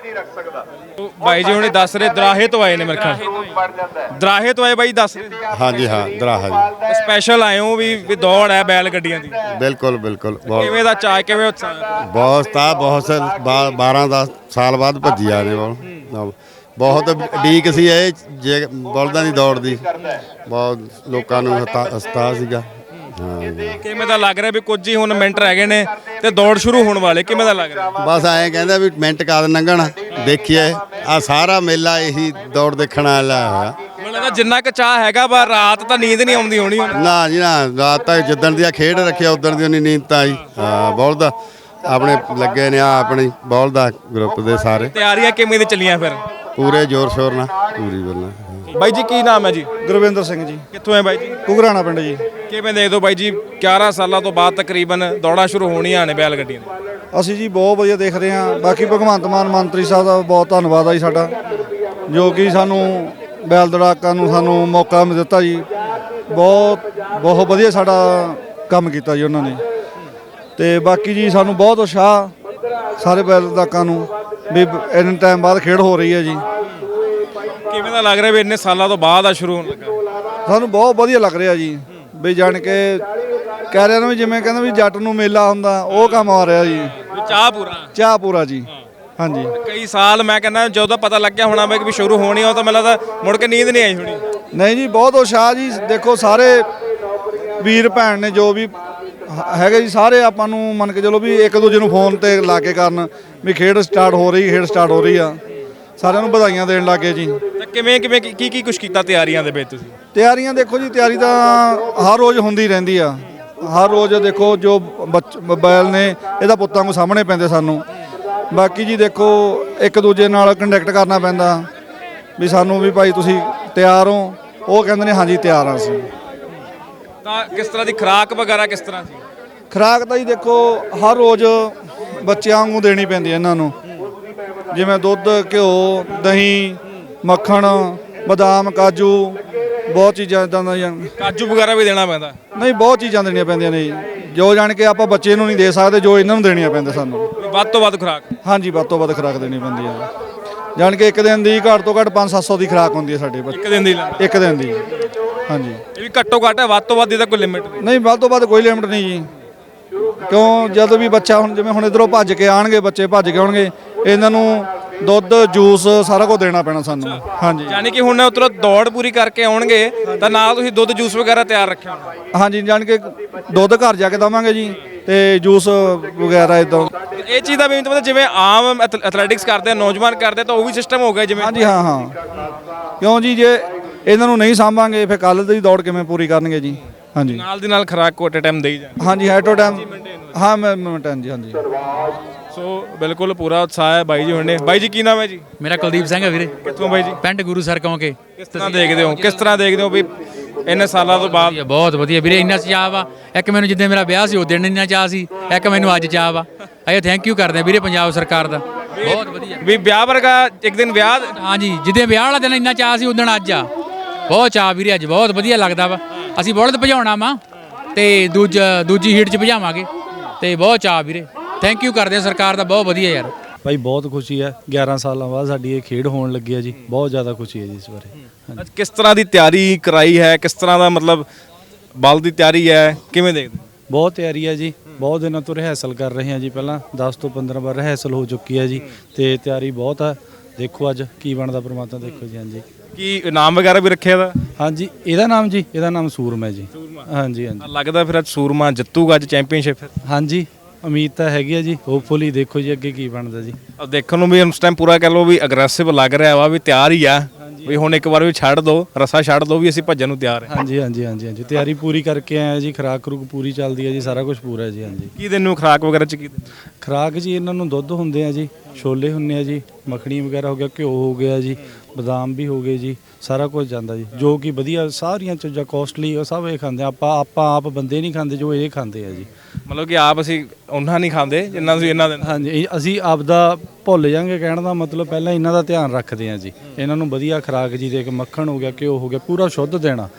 ਬਾਈ ਜੀ ਹੁਣੇ ਦੱਸ ਰਹੇ ਦਰਾਹੇ ਤੋਂ ਆਏ ਨੇ ਮੇਰੇ ਖਿਆਲ। ਦਰਾਹੇ ਤੋਂ ਆਏ ਬਾਈ ਦੱਸ ਹਾਂਜੀ ਹਾਂ ਦਰਾਹਾ ਜੀ। ਸਪੈਸ਼ਲ ਆਏ ਹੋ ਵੀ ਵੀ ਦੌੜ ਹੈ ਬੈਲ ਗੱਡੀਆਂ ਦੀ। ਬਿਲਕੁਲ ਬਿਲਕੁਲ। ਬਹੁਤ ਕਿਵੇਂ ਦਾ ਚਾਹ ਕਿਵੇਂ ਉਤਸ਼ਾਹ? ਬਹੁਤ ਤਾਂ ਬਹੁਤ ਸ- ਬਾ- 12 10 ਸਾਲ ਬਾਅਦ ਭੱਜੀ ਆ ਰਹੇ ਬੋਲ ਬਹੁਤ ਡੀਕ ਸੀ ਇਹ ਜੇ ਬਲਦਾਂ ਦੀ ਦੌੜ ਦੀ। ਬਹੁਤ ਲੋਕਾਂ ਨੂੰ ਹਸਤਾ ਸੀਗਾ। ਹਾਂ। ਕਿਵੇਂ ਦਾ ਲੱਗ ਰਿਹਾ ਵੀ ਕੁਝ ਹੀ ਹੁਣ ਮਿੰਟ ਰਹਿ ਗਏ ਨੇ ਤੇ ਦੌੜ ਸ਼ੁਰੂ ਹੋਣ ਵਾਲੇ ਕਿਵੇਂ ਦਾ ਲੱਗ ਰਿਹਾ? ਬਸ ਐਂ ਕਹਿੰਦਾ ਵੀ ਮਿੰਟ ਕਾਦ ਲੰਘਣ ਦੇਖੀਏ। ਆ ਸਾਰਾ ਮੇਲਾ ਇਹੀ ਦੌੜ ਦੇਖਣ ਵਾਲਾ ਹੋਇਆ ਮੈਨੂੰ ਲੱਗਦਾ ਜਿੰਨਾ ਕੁ ਚਾਹ ਹੈਗਾ ਪਰ ਰਾਤ ਤਾਂ ਨੀਂਦ ਨਹੀਂ ਆਉਂਦੀ ਹੋਣੀ ਨਾ ਜੀ ਨਾ ਰਾਤ ਤੱਕ ਜਿੱਦਣ ਦੀ ਖੇਡ ਰੱਖਿਆ ਉਦੋਂ ਦੀ ਉਹਨੀ ਨੀਂਦ ਤਾਂ ਆਈ। ਹਾਂ ਬਲਦ ਆਪਣੇ ਲੱਗੇ ਨੇ ਆ ਆਪਣੀ ਬਲਦ ਦਾ ਗਰੁੱਪ ਦੇ ਸਾਰੇ। ਤਿਆਰੀਆਂ ਕਿਵੇਂ ਦੀ ਚੱਲੀਆਂ ਫਿਰ? ਪੂਰੇ ਜ਼ੋਰ ਸ਼ੋਰ ਨਾਲ। ਪੂਰੀ ਬੱਲਾ ਬਾਈ ਜੀ ਕੀ ਨਾਮ ਹੈ ਜੀ? ਗੁਰਵਿੰਦਰ ਸਿੰਘ ਜੀ। ਕਿੱਥੋਂ ਹੈ ਬਾਈ ਜੀ? ਕੁਗਰਾਣਾ ਪਿੰਡ ਜੀ। ਕਿਵੇਂ ਦੇਖਦੇ ਹੋ ਬਾਈ ਜੀ 11 ਸਾਲਾਂ ਤੋਂ ਬਾਅਦ ਤਕਰੀਬਨ ਦੌੜਾਂ ਸ਼ੁਰੂ ਹੋਣੀਆਂ ਨੇ ਬੈਲ ਗੱਡੀਆਂ ਅਸੀਂ ਜੀ ਬਹੁਤ ਵਧੀਆ ਦੇਖ ਰਹੇ ਹਾਂ। ਬਾਕੀ ਭਗਵੰਤ ਮਾਨ ਮੰਤਰੀ ਸਾਹਿਬ ਦਾ ਬਹੁਤ ਧੰਨਵਾਦ ਆ ਜੀ ਸਾਡਾ ਜੋ ਕਿ ਸਾਨੂੰ ਬੈਲ ਦੜਾਕਾਂ ਨੂੰ ਸਾਨੂੰ ਮੌਕਾ ਮਿਲ ਦਿੱਤਾ ਜੀ। ਬਹੁਤ ਬਹੁਤ ਵਧੀਆ ਸਾਡਾ ਕੰਮ ਕੀਤਾ ਜੀ ਉਹਨਾਂ ਨੇ। ਤੇ ਬਾਕੀ ਜੀ ਸਾਨੂੰ ਬਹੁਤ ਉਤਸ਼ਾਹ ਸਾਰੇ ਬੈਲ ਦੜਾਕਾਂ ਨੂੰ। ਵੀ ਇੰਨੇ ਟਾਈਮ ਬਾਅਦ ਖੇਡ ਹੋ ਰਹੀ ਹੈ ਜੀ। ਕਿਵੇਂ ਦਾ ਲੱਗ ਰਿਹਾ ਵੀ ਇੰਨੇ ਸਾਲਾਂ ਤੋਂ ਬਾਅਦ ਆ ਸ਼ੁਰੂ ਹੋਣ ਲੱਗਾ? ਸਾਨੂੰ ਬਹੁਤ ਵਧੀਆ ਲੱਗ ਰਿਹਾ ਜੀ। ਵੀ ਜਾਣ ਕੇ ਕਹਿ ਰਹੇ ਨੇ ਵੀ ਜਿਵੇਂ ਕਹਿੰਦੇ ਵੀ ਜੱਟ ਨੂੰ ਮੇਲਾ ਹੁੰਦਾ ਉਹ ਕੰਮ ਆ ਰਿਹਾ ਜੀ। ਵੀ ਚਾਹ ਪੂਰਾ। ਚਾਹ ਪੂਰਾ ਜੀ। ਹਾਂਜੀ। ਕਈ ਸਾਲ ਮੈਂ ਕਹਿੰਦਾ ਜਦੋਂ ਪਤਾ ਲੱਗਿਆ ਹੋਣਾ ਕਿ ਵੀ ਸ਼ੁਰੂ ਹੋਣੀ ਉਹ ਤਾਂ ਮੈਨੂੰ ਲੱਗਦਾ ਮੁੜ ਕੇ ਨੀਂਦ ਨਹੀਂ ਆਈ ਹੋਣੀ। ਨਹੀਂ ਜੀ ਬਹੁਤ ਉਤਸ਼ਾਹ ਜੀ। ਦੇਖੋ ਸਾਰੇ ਵੀਰ ਭੈਣ ਨੇ ਜੋ ਵੀ ਹੈਗੇ ਜੀ ਸਾਰੇ ਆਪਾਂ ਨੂੰ ਮੰਨ ਕੇ ਚਲੋ ਵੀ ਇੱਕ ਦੂਜੇ ਨੂੰ ਫੋਨ ਤੇ ਲਾ ਕੇ ਕਰਨ ਵੀ ਖੇਡ ਸਟਾਰਟ ਹੋ ਰਹੀ ਖੇਡ ਸਟਾਰਟ ਹੋ ਰਹੀ ਆ। ਸਾਰਿਆਂ ਨੂੰ ਵਧਾਈਆਂ ਦੇਣ ਲੱਗੇ ਜੀ। ਤਾਂ ਕਿਵੇਂ ਕਿਵੇਂ ਕੀ- ਕੀ ਕੀ ਕੁਝ ਕੀਤਾ ਤਿਆਰੀਆਂ ਦੇ ਵਿੱਚ ਤੁਸੀਂ? ਤਿਆਰੀਆਂ ਦੇਖੋ ਜੀ ਤਿਆਰੀ ਤਾਂ ਹਰ ਰੋਜ਼ ਹੁੰਦੀ ਰਹਿੰਦੀ ਆ। ਹਰ ਰੋਜ਼ ਦੇਖੋ ਜੋ ਮੋਬਾਈਲ ਨੇ ਇਹਦਾ ਪੁੱਤਾਂ ਨੂੰ ਸਾਹਮਣੇ ਪੈਂਦੇ ਸਾਨੂੰ। ਬਾਕੀ ਜੀ ਦੇਖੋ ਇੱਕ ਦੂਜੇ ਨਾਲ ਕੰਟੈਕਟ ਕਰਨਾ ਪੈਂਦਾ। ਵੀ ਸਾਨੂੰ ਵੀ ਭਾਈ ਤੁਸੀਂ ਤਿਆਰ ਹੋ। ਉਹ ਕਹਿੰਦੇ ਨੇ ਹਾਂਜੀ ਤਿਆਰ ਆ ਅਸੀਂ। ਤਾਂ ਕਿਸ ਤਰ੍ਹਾਂ ਦੀ ਖੁਰਾਕ ਵਗੈਰਾ ਕਿਸ ਤਰ੍ਹਾਂ ਸੀ? ਖੁਰਾਕ ਤਾਂ ਜੀ ਦੇਖੋ ਹਰ ਰੋਜ਼ ਬੱਚਿਆਂ ਵਾਂਗੂ ਦੇਣੀ ਪੈਂਦੀ ਹੈ ਇਹਨਾਂ ਨੂੰ। ਜਿਵੇਂ ਦੁੱਧ ਘਿਓ ਦਹੀਂ ਮੱਖਣ ਬਦਾਮ ਕਾਜੂ ਬਹੁਤ ਚੀਜ਼ਾਂ ਇਦਾਂ ਦੀਆਂ ਕਾਜੂ ਵਗੈਰਾ ਵੀ ਦੇਣਾ ਪੈਂਦਾ। ਨਹੀਂ ਬਹੁਤ ਚੀਜ਼ਾਂ ਦੇਣੀਆਂ ਪੈਂਦੀਆਂ ਨੇ ਜੀ। ਜੋ ਜਾਣ ਕੇ ਆਪਾਂ ਬੱਚੇ ਨੂੰ ਨਹੀਂ ਦੇ ਸਕਦੇ ਜੋ ਇਹਨਾਂ ਨੂੰ ਦੇਣੀਆਂ ਪੈਂਦੀਆਂ ਸਾਨੂੰ। ਵੱਧ ਤੋਂ ਵੱਧ ਖੁਰਾਕ। ਹਾਂਜੀ ਵੱਧ ਤੋਂ ਵੱਧ ਖੁਰਾਕ ਦੇਣੀ ਪੈਂਦੀ ਹੈ। ਜਾਣ ਕੇ ਇੱਕ ਦਿਨ ਦੀ ਘੱਟ ਤੋਂ ਘੱਟ 5-700 ਦੀ ਖੁਰਾਕ ਹੁੰਦੀ ਹੈ ਸਾਡੇ ਬੱਚੇ। ਇੱਕ ਦਿਨ ਦੀ ਇੱਕ ਦਿਨ ਦੀ। ਹਾਂਜੀ। ਇਹ ਵੀ ਘੱਟੋ ਘੱਟ ਹੈ ਵੱਧ ਤੋਂ ਵੱਧ ਇਹਦਾ ਕੋਈ ਲਿਮਿਟ ਨਹੀਂ। ਵੱਧ ਤੋਂ ਵੱਧ ਕੋਈ ਲਿਮਟ ਨਹੀਂ ਜੀ। ਕਿਉਂ? ਜਦੋਂ ਵੀ ਬੱਚਾ ਹੁਣ ਜਿਵੇਂ ਹੁਣ ਇਧਰੋਂ ਭੱਜ ਕੇ ਆਣਗੇ ਬੱਚੇ ਭੱਜ ਕੇ ਆਉਣਗੇ ਇਹਨਾਂ ਨੂੰ ਦੁੱਧ ਜੂਸ ਸਾਰਾ ਕੁਝ ਦੇਣਾ ਪੈਣਾ ਸਾਨੂੰ। ਹਾਂਜੀ। ਯਾਨੀ ਕਿ ਹੁਣ ਉਤਰੋਂ ਦੌੜ ਪੂਰੀ ਕਰਕੇ ਆਉਣਗੇ ਤਾਂ ਨਾਲ ਤੁਸੀਂ ਦੁੱਧ ਜੂਸ ਵਗੈਰਾ ਤਿਆਰ ਰੱਖਿਆ ਹੋਣਾ। ਹਾਂਜੀ ਜਾਣ ਕੇ ਦੁੱਧ ਘਰ ਜਾ ਕੇ ਦਵਾਂਗੇ ਜੀ ਤੇ ਜੂਸ ਵਗੈਰਾ ਇਦਾਂ। ਇਹ ਚੀਜ਼ ਦਾ ਵੀ ਮਤਲਬ ਜਿਵੇਂ ਆਮ ਐਥਲੈਟਿਕਸ ਕਰਦੇ ਆ ਨੌਜਵਾਨ ਕਰਦੇ ਤਾਂ ਉਹ ਵੀ ਸਿਸਟਮ ਹੋ ਗਿਆ ਜਿਵੇਂ। ਹਾਂਜੀ ਹਾਂ ਹਾਂ। ਕਿਉਂ ਜੀ ਜੇ ਇਹਨਾਂ ਨੂੰ ਨਹੀਂ ਸਾਂਭਾਂਗੇ ਫਿਰ ਕੱਲ ਦੀ ਦੌੜ ਕਿਵੇਂ ਪੂਰੀ ਕਰਨਗੇ ਜੀ? ਹਾਂਜੀ। ਨਾਲ ਦੀ ਨਾਲ ਖੁਰਾਕ ਕੋਟੇ ਟਾਈਮ ਦੇਈ ਜਾਣ ਹਾਂਜੀ ਹੈਟੋ ਟਾਈਮ ਹਾਂ ਮੈਂ ਮਿੰਟਨ ਜੀ ਹਾਂਜੀ ਸੋ ਬਿਲਕੁਲ ਪੂਰਾ ਉਤਸ਼ਾਹ ਹੈ ਬਾਈ ਜੀ ਹੁਣ ਨੇ ਬਾਈ ਜੀ ਕੀ ਨਾਮ ਹੈ ਜੀ? ਮੇਰਾ ਕੁਲਦੀਪ ਸਿੰਘ ਹੈ ਵੀਰੇ। ਕਿੱਥੋਂ ਬਾਈ ਜੀ? ਪਿੰਡ ਗੁਰੂ ਸਰ ਕੌਂਕੇ ਕਿਸ ਤਰ੍ਹਾਂ ਦੇਖਦੇ ਹੋ? ਕਿਸ ਤਰ੍ਹਾਂ ਦੇਖਦੇ ਹੋ ਵੀ ਇੰਨੇ ਸਾਲਾਂ ਤੋਂ ਬਾਅਦ? ਵਧੀਆ ਬਹੁਤ ਵਧੀਆ। ਵੀਰੇ ਇੰਨਾ ਚਾਹ ਵਾ। ਇੱਕ ਮੈਨੂੰ ਜਿੱਦਾਂ ਮੇਰਾ ਵਿਆਹ ਸੀ ਉਹ ਦਿਨ ਇੰਨਾ ਚਾਹ ਸੀ। ਇੱਕ ਮੈਨੂੰ ਅੱਜ ਚਾਹ ਵਾ। ਅਸੀਂ ਥੈਂਕ ਯੂ ਕਰਦੇ ਹਾਂ ਵੀਰੇ ਪੰਜਾਬ ਸਰਕਾਰ ਦਾ। ਬਹੁਤ ਵਧੀਆ। ਵੀ ਵਿਆਹ ਵਰਗਾ ਇੱਕ ਦਿਨ ਵਿਆਹ ਹਾਂਜੀ ਜਿੱਦੇ ਵਿਆਹ ਵਾਲਾ ਦਿਨ ਇੰਨਾ ਚਾਹ ਸੀ ਉਦੋਂ ਅੱਜ ਆ। ਬਹੁਤ ਚਾਹ ਵੀਰੇ ਅੱਜ ਬਹੁਤ ਵਧੀਆ ਲੱਗਦਾ ਵਾ। ਅਸੀਂ ਬੁਲਟ ਭਜਾਉਣਾ ਵਾ ਤੇ ਦੂਜਾ ਦੂਜੀ ਹੀਟ 'ਚ ਭਜਾਵਾਂਗੇ। ਤੇ ਬਹੁਤ ਚਾਹ ਵੀਰੇ। ਥੈਂਕ ਯੂ ਕਰਦੇ ਹਾਂ ਸਰਕਾਰ ਦਾ ਬਹੁਤ ਵਧੀਆ ਯਾਰ। ਭਾਈ ਬਹੁਤ ਖੁਸ਼ੀ ਹੈ। 11 ਸਾਲਾਂ ਬਾਅਦ ਸਾਡੀ ਇਹ ਖੇਡ ਹੋਣ ਲੱਗੀ ਹੈ ਜੀ। ਬਹੁਤ ਜ਼ਿਆਦਾ ਖੁਸ਼ੀ ਹੈ ਜੀ ਇਸ ਬਾਰੇ। ਅੱਜ ਕਿਸ ਤਰ੍ਹਾਂ ਦੀ ਤਿਆਰੀ ਕਰਾਈ ਹੈ? ਕਿਸ ਤਰ੍ਹਾਂ ਦਾ ਮਤਲਬ ਬਲ ਦੀ ਤਿਆਰੀ ਹੈ? ਕਿਵੇਂ ਦੇਖਦੇ? ਬਹੁਤ ਤਿਆਰੀ ਹੈ ਜੀ। ਬਹੁਤ ਦਿਨਾਂ ਤੋਂ ਰਿਹਰਸਲ ਕਰ ਰਹੇ ਹਾਂ ਜੀ। ਪਹਿਲਾਂ 10 ਤੋਂ 15 ਵਾਰ ਰਿਹਰਸਲ ਹੋ ਚੁੱਕੀ ਹੈ ਜੀ। ਤੇ ਤਿਆਰੀ ਬਹੁਤ ਹੈ। ਦੇਖੋ ਅੱਜ ਕੀ ਬਣਦਾ ਪ੍ਰਮਾਤਮਾ ਦੇਖੋ ਜੀ। ਹਾਂਜੀ। ਕੀ ਇਨਾਮ ਵਗੈਰਾ ਵੀ ਰੱਖਿਆ ਦਾ ਹਾਂਜੀ ਇਹਦਾ ਨਾਮ ਜੀ ਇਹਦਾ ਨਾਮ ਸੂਰਮ ਜੀ। ਹਾਂਜੀ ਹਾਂਜੀ। ਲੱਗਦਾ ਫਿਰ ਅੱਜ ਸੂਰਮਾ ਜਿੱਤੂਗਾ ਅੱਜ ਚੈਂਪੀਅਨਸ਼ਿਪ ਫਿਰ। ਹਾਂਜੀ ਉਮੀਦ ਤਾਂ ਹੈਗੀ ਹੈ ਜੀ ਹੋਪਫੁਲੀ ਦੇਖੋ ਜੀ ਅੱਗੇ ਕੀ ਬਣਦਾ ਜੀ। अब ਦੇਖਣ ਨੂੰ ਵੀ ਉਸ ਟਾਈਮ ਪੂਰਾ ਕਹਿ ਲਓ ਵੀ ਅਗਰੈਸਿਵ ਲੱਗ ਰਿਹਾ ਵਾ ਵੀ ਤਿਆਰ ਹੀ ਆ। ਵੀ ਹੁਣ ਇੱਕ ਵਾਰ ਵੀ ਛੱਡ ਦੋ ਰਸਾ ਛੱਡ ਦੋ ਵੀ ਅਸੀਂ ਭੱਜਣ ਨੂੰ ਤਿਆਰ ਹਾਂ। ਹਾਂਜੀ ਹਾਂਜੀ ਹਾਂਜੀ ਹਾਂਜੀ। ਤਿਆਰੀ ਪੂਰੀ ਕਰਕੇ ਆਏ ਹਾਂ ਜੀ ਖਰਾਕ ਖਰੂਕ ਪੂਰੀ ਚੱਲਦੀ ਹੈ ਜੀ ਸਾਰਾ ਕੁਝ ਪੂਰਾ ਹੈ ਜੀ ਹਾਂਜੀ। ਕੀ ਦਿਨ ਨੂੰ ਖਰਾਕ ਵਗੈਰਾ ਚ ਕੀ? ਖਰਾਕ ਜੀ ਇਹਨਾਂ ਨੂੰ ਦੁੱਧ ਹੁੰਦੇ ਆ ਜੀ ਛੋਲੇ ਹੁੰਦੇ ਆ ਜੀ ਮੱਖਣੀ ਵਗੈਰਾ ਹੋ ਗਿਆ ਘਿਓ ਹੋ ਗਿਆ ਜੀ ਬਦਾਮ ਵੀ ਹੋ ਗਏ ਜੀ ਸਾਰਾ ਕੁਝ ਜਾਂਦਾ ਜੀ। ਜੋ ਕਿ ਵਧੀਆ ਸਾਰੀਆਂ ਚੀਜ਼ਾਂ ਕੋਸਟਲੀ ਉਹ ਸਭ ਇਹ ਖਾਂਦੇ ਆ। ਆਪਾਂ ਆਪਾਂ ਆਪ ਬੰਦੇ ਨਹੀਂ ਖਾਂਦੇ ਜੋ ਇਹ ਖਾਂਦੇ ਆ ਜੀ। ਮਤਲਬ ਕਿ ਆਪ ਅਸੀਂ ਉਹਨਾਂ ਨਹੀਂ ਖਾਂਦੇ ਜਿੰਨਾ ਤੁਸੀਂ ਇਹਨਾਂ ਦੇ ਹਾਂਜੀ ਇਹ ਅਸੀਂ ਆਪ ਦਾ ਭੁੱਲ ਜਾਂਗੇ ਕਹਿਣ ਦਾ ਮਤਲਬ ਪਹਿਲਾਂ ਇਹਨਾਂ ਦਾ ਧਿਆਨ ਰੱਖਦੇ ਆ ਜੀ। ਇਹਨਾਂ ਨੂੰ ਵਧੀਆ ਖਰਾਕ ਜੀ ਦੇ ਕੇ ਮੱਖਣ ਹੋ ਗਿਆ ਘਿਓ ਹੋ ਗਿਆ ਪੂਰਾ ਸ਼ੁੱਧ ਦੇਣਾ।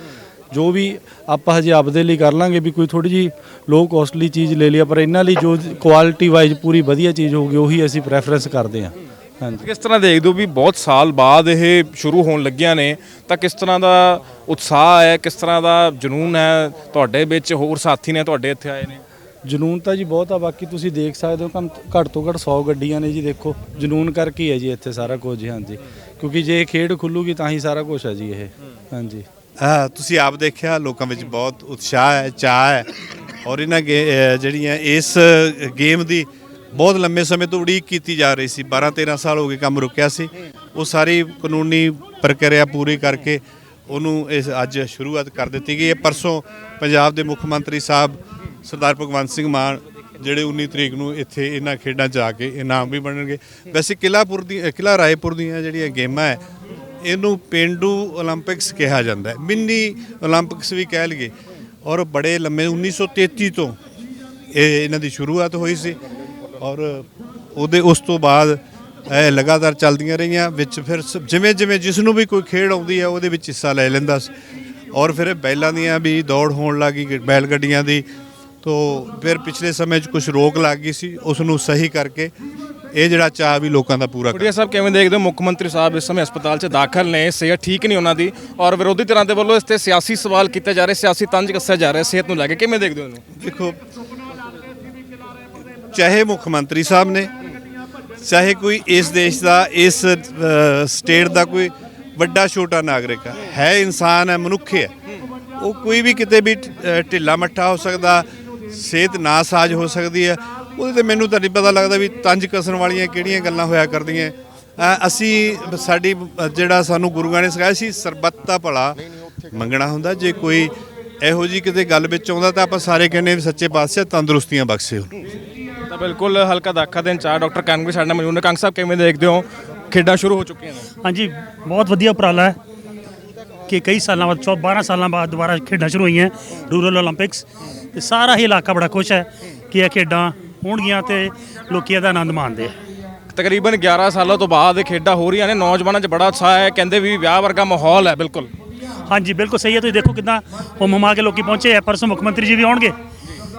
ਜੋ ਵੀ ਆਪਾਂ ਹਜੇ ਆਪਦੇ ਲਈ ਕਰ ਲਾਂਗੇ ਵੀ ਕੋਈ ਥੋੜੀ ਜੀ ਲੋ ਕੋਸਟਲੀ ਚੀਜ਼ ਲੈ ਲਿਆ ਪਰ ਇਹਨਾਂ ਲਈ ਜੋ ਕੁਆਲਿਟੀ ਵਾਈਜ਼ ਪੂਰੀ ਵਧੀਆ ਚੀਜ਼ ਹੋਊਗੀ ਉਹੀ ਅਸੀਂ ਪ੍ਰੈਫਰੈਂਸ ਕਰਦੇ ਆ। ਹਾਂਜੀ। ਕਿਸ ਤਰ੍ਹਾਂ ਦੇਖਦੇ ਹੋ ਵੀ ਬਹੁਤ ਸਾਲ ਬਾਅਦ ਇਹ ਸ਼ੁਰੂ ਹੋਣ ਲੱਗੀਆਂ ਨੇ ਤਾਂ ਕਿਸ ਤਰ੍ਹਾਂ ਦਾ ਉਤਸ਼ਾਹ ਹੈ ਕਿਸ ਤਰ੍ਹਾਂ ਦਾ ਜਨੂਨ ਹੈ ਤੁਹਾਡੇ ਵਿੱਚ ਹੋਰ ਸਾਥੀ ਨੇ ਤੁਹਾਡੇ ਇੱਥੇ ਆਏ ਨੇ? ਜਨੂਨ ਤਾਂ ਜੀ ਬਹੁਤ ਆ ਬਾਕੀ ਤੁਸੀਂ ਦੇਖ ਸਕਦੇ ਹੋ ਕਮ ਘੱਟ ਤੋਂ ਘੱਟ 100 ਗੱਡੀਆਂ ਨੇ ਜੀ ਦੇਖੋ ਜਨੂਨ ਕਰਕੇ ਹੀ ਹੈ ਜੀ ਇੱਥੇ ਸਾਰਾ ਕੁਝ ਜੀ ਹਾਂਜੀ। ਕਿਉਂਕਿ ਜੇ ਇਹ ਖੇਡ ਖੁੱਲੂਗੀ ਤਾਂ ਹੀ ਸਾਰਾ ਕੁਝ ਹੈ ਜੀ ਇਹ ਹਾਂਜੀ। ਹਾਂ ਤੁਸੀਂ ਆਪ ਦੇਖਿਆ ਲੋਕਾਂ ਵਿੱਚ ਬਹੁਤ ਉਤਸ਼ਾਹ ਹੈ ਚਾਹ ਹੈ ਔਰ ਇਹਨਾਂ ਜਿਹੜੀਆਂ ਇਸ ਗੇਮ ਦੀ ਬਹੁਤ ਲੰਮੇ ਸਮੇਂ ਤੋਂ ਉਡੀਕ ਕੀਤੀ ਜਾ ਰਹੀ ਸੀ। 12 13 ਸਾਲ ਹੋ ਗਏ ਕੰਮ ਰੁਕਿਆ ਸੀ। ਉਹ ਸਾਰੀ ਕਾਨੂੰਨੀ ਪ੍ਰਕਿਰਿਆ ਪੂਰੀ ਕਰਕੇ ਉਹਨੂੰ ਇਸ ਅੱਜ ਸ਼ੁਰੂਆਤ ਕਰ ਦਿੱਤੀ ਗਈ ਹੈ। ਪਰਸੋਂ ਪੰਜਾਬ ਦੇ ਮੁੱਖ ਮੰਤਰੀ ਸਾਹਿਬ ਸਰਦਾਰ ਭਗਵੰਤ ਸਿੰਘ ਮਾਨ ਜਿਹੜੇ 19 ਤਰੀਕ ਨੂੰ ਇੱਥੇ ਇਹਨਾਂ ਖੇਡਾਂ 'ਚ ਆ ਕੇ ਇਨਾਮ ਵੀ ਬਣਨਗੇ। ਵੈਸੇ ਕਿਲਾਪੁਰ ਦੀ ਕਿਲਾ ਰਾਏਪੁਰ ਦੀਆਂ ਜਿਹੜੀਆਂ ਗੇਮਾਂ ਹੈ, ਇਹਨੂੰ ਪਿੰਡੂ 올림픽ਸ ਕਿਹਾ ਜਾਂਦਾ ਹੈ। ਮਿੰਨੀ 올림픽ਸ ਵੀ ਕਹਿ ਲਈਏ। ਔਰ ਬੜੇ ਲੰਮੇ 1933 ਤੋਂ ਇਹ ਇਹਨਾਂ ਦੀ ਸ਼ੁਰੂਆਤ ਹੋਈ ਸੀ। ਔਰ ਉਹਦੇ ਉਸ ਤੋਂ ਬਾਅਦ ਇਹ ਲਗਾਤਾਰ ਚੱਲਦੀਆਂ ਰਹੀਆਂ ਵਿੱਚ ਫਿਰ ਜਿਵੇਂ ਜਿਵੇਂ ਜਿਸ ਨੂੰ ਵੀ ਕੋਈ ਖੇਡ ਆਉਂਦੀ ਹੈ ਉਹਦੇ ਵਿੱਚ ਹਿੱਸਾ ਲੈ ਲੈਂਦਾ ਸੀ। ਔਰ ਫਿਰ ਇਹ ਬੈਲਾਂ ਦੀਆਂ ਵੀ ਦੌੜ ਹੋਣ ਲੱਗੀ ਬੈਲ ਗੱਡੀਆਂ ਦੀ। ਤੋਂ ਫਿਰ ਪਿਛਲੇ ਸਮੇਂ 'ਚ ਕੁਝ ਰੋਕ ਲੱਗ ਗਈ ਸੀ ਉਸ ਨੂੰ ਸਹੀ ਕਰਕੇ ਇਹ ਜਿਹੜਾ ਚਾਅ ਵੀ ਲੋਕਾਂ ਦਾ ਪੂਰਾ ਖੁੱਡੀਆ ਸਾਹਿਬ ਕਿਵੇਂ ਦੇਖਦੇ ਹੋ? ਮੁੱਖ ਮੰਤਰੀ ਸਾਹਿਬ ਇਸ ਸਮੇਂ ਹਸਪਤਾਲ 'ਚ ਦਾਖਲ ਨੇ ਸਿਹਤ ਠੀਕ ਨਹੀਂ ਉਹਨਾਂ ਦੀ। ਔਰ ਵਿਰੋਧੀ ਧਿਰਾਂ ਦੇ ਵੱਲੋਂ ਇਸ ਤੇ ਸਿਆਸੀ ਸਵਾਲ ਕੀਤੇ ਜਾ ਰਹੇ ਸਿਆਸੀ ਤੰਜ ਕੱਸਿਆ ਜਾ ਰਿਹਾ ਸਿਹਤ ਨੂੰ ਲੈ ਕੇ ਕਿਵੇਂ ਦੇਖਦੇ ਹੋ ਇਹਨੂੰ? ਦੇਖੋ ਚਾਹੇ ਮੁੱਖ ਮੰਤਰੀ ਸਾਹਿਬ ਨੇ, ਚਾਹੇ ਕੋਈ ਇਸ ਦੇਸ਼ ਦਾ, ਇਸ ਸਟੇਟ ਦਾ ਕੋਈ ਵੱਡਾ, ਛੋਟਾ ਨਾਗਰਿਕ ਹੈ ਇਨਸਾਨ, ਹੈ ਮਨੁੱਖ ਹੈ। ਉਹ ਕੋਈ ਵੀ ਕਿਤੇ ਵੀ ਢਿੱਲਾ ਮੱਠਾ ਹੋ ਸਕਦਾ, ਸਿਹਤ ਨਾਸਾਜ ਹੋ ਸਕਦੀ ਹੈ। ਉਹਦੇ ਤੇ ਮੈਨੂੰ ਤਾਂ ਨਹੀਂ ਪਤਾ ਲੱਗਦਾ ਵੀ ਤੰਜ ਕਸਣ ਵਾਲੀਆਂ ਕਿਹੜੀਆਂ ਗੱਲਾਂ ਹੋਇਆ ਕਰਦੀਆਂ। ਅਸੀਂ, ਸਾਡੀ ਜਿਹੜਾ ਸਾਨੂੰ ਗੁਰੂਆਂ ਨੇ ਸਿਖਾਇਆ ਸੀ, ਸਰਬੱਤ ਦਾ ਭਲਾ ਮੰਗਣਾ ਹੁੰਦਾ। ਜੇ ਕੋਈ ਇਹੋ ਜੀ ਕਿਤੇ ਗੱਲ ਵਿੱਚ ਆਉਂਦਾ ਤਾਂ ਆਪਾਂ ਸਾਰੇ ਕਹਿੰਦੇ ਵੀ ਸੱਚੇ ਪਾਤਸ਼ਾਹ ਤੰਦਰੁਸਤੀਆਂ ਬਖਸ਼ੇ ਉਹਨੂੰ। ਬਿਲਕੁਲ ਹਲਕਾ ਦਾਖਾ ਦਿਨ ਇੰਚਾਰਜ ਡਾਕਟਰ ਕਾਨਗਵੀ ਸਾਡੇ ਨਾਲ ਮੌਜੂਦ ਨੇ। ਕੰਗ ਸਾਹਿਬ ਕਿਵੇਂ ਦੇਖਦੇ ਹੋ? ਖੇਡਾਂ ਸ਼ੁਰੂ ਹੋ ਚੁੱਕੀਆਂ ਨੇ। ਹਾਂਜੀ ਬਹੁਤ ਵਧੀਆ ਉਪਰਾਲਾ ਹੈ ਕਿ ਕਈ ਸਾਲਾਂ ਬਾਅਦ 12 ਸਾਲਾਂ ਬਾਅਦ ਦੁਬਾਰਾ ਖੇਡਾਂ ਸ਼ੁਰੂ ਹੋਈਆਂ ਰੂਰਲ 올림픽ਸ ਤੇ ਸਾਰਾ ਹੀ ਇਲਾਕਾ ਬੜਾ ਖੁਸ਼ ਹੈ ਕਿ ਇਹ ਖੇਡਾਂ ਹੋਣਗੀਆਂ ਤੇ ਲੋਕੀ ਇਹਦਾ ਆਨੰਦ ਮਾਣਦੇ ਆ। ਤਕਰੀਬਨ 11 ਸਾਲਾਂ ਤੋਂ ਬਾਅਦ ਖੇਡਾਂ ਹੋ ਰਹੀਆਂ ਨੇ। ਨੌਜਵਾਨਾਂ 'ਚ ਬੜਾ ਉਤਸ਼ਾਹ ਹੈ ਕਹਿੰਦੇ ਵੀ ਵਿਆਹ ਵਰਗਾ ਮਾਹੌਲ ਹੈ ਬਿਲਕੁਲ। ਹਾਂਜੀ ਬਿਲਕੁਲ ਸਹੀ ਹੈ। ਤੁਸੀਂ ਦੇਖੋ ਕਿਦਾਂ ਹੁਮ ਹੁਮਾ ਕੇ ਲੋਕੀ ਪਹੁੰਚੇ ਆ ਪਰਸੋਂ ਮੁੱਖ ਮੰਤਰੀ ਜੀ ਵੀ ਆਉਣਗੇ।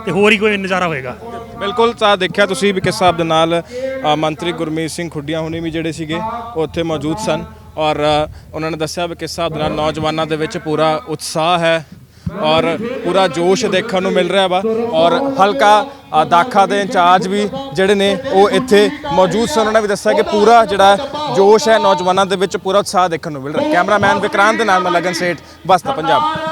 ਤੇ ਹੋਰ ਹੀ ਕੋਈ ਨਜ਼ਾਰਾ ਹੋਏਗਾ। ਬਿਲਕੁਲ ਤਾਂ ਦੇਖਿਆ ਤੁਸੀਂ ਵੀ ਕਿਸ ਹਿਸਾਬ ਦੇ ਨਾਲ ਅ, ਮੰਤਰੀ ਗੁਰਮੀਤ ਸਿੰਘ ਖੁੱਡੀਆਂ ਹੁਣੀ ਵੀ ਜਿਹੜੇ ਸੀਗੇ ਉਹ ਉੱਥੇ ਮੌਜੂਦ ਸਨ। ਔਰ ਅ, ਉਹਨਾਂ ਨੇ ਦੱਸਿਆ ਵੀ ਕਿਸ ਹਿਸਾਬ ਦੇ ਨਾਲ ਨੌਜਵਾਨਾਂ ਦੇ ਵਿੱਚ ਪੂਰਾ ਉਤਸ਼ਾਹ ਹੈ ਔਰ ਪੂਰਾ ਜੋਸ਼ ਦੇਖਣ ਨੂੰ ਮਿਲ ਰਿਹਾ ਵਾ। ਔਰ ਹਲਕਾ ਅ, ਦਾਖਾ ਦੇ ਇੰਚਾਰਜ ਵੀ ਜਿਹੜੇ ਨੇ ਉਹ ਇੱਥੇ ਮੌਜੂਦ ਸਨ। ਉਹਨਾਂ ਨੇ ਵੀ ਦੱਸਿਆ ਕਿ ਪੂਰਾ ਜਿਹੜਾ ਜੋਸ਼ ਹੈ ਨੌਜਵਾਨਾਂ ਦੇ ਵਿੱਚ ਪੂਰਾ ਉਤਸ਼ਾਹ ਦੇਖਣ ਨੂੰ ਮਿਲ ਰਿਹਾ। ਕੈਮਰਾਮੈਨ ਵਿਕਰਾਂਤ ਦੇ ਨਾਲ ਮੈਂ ਲਗਨ ਸੇਠ ਬਸਤਾ ਪੰਜਾਬ।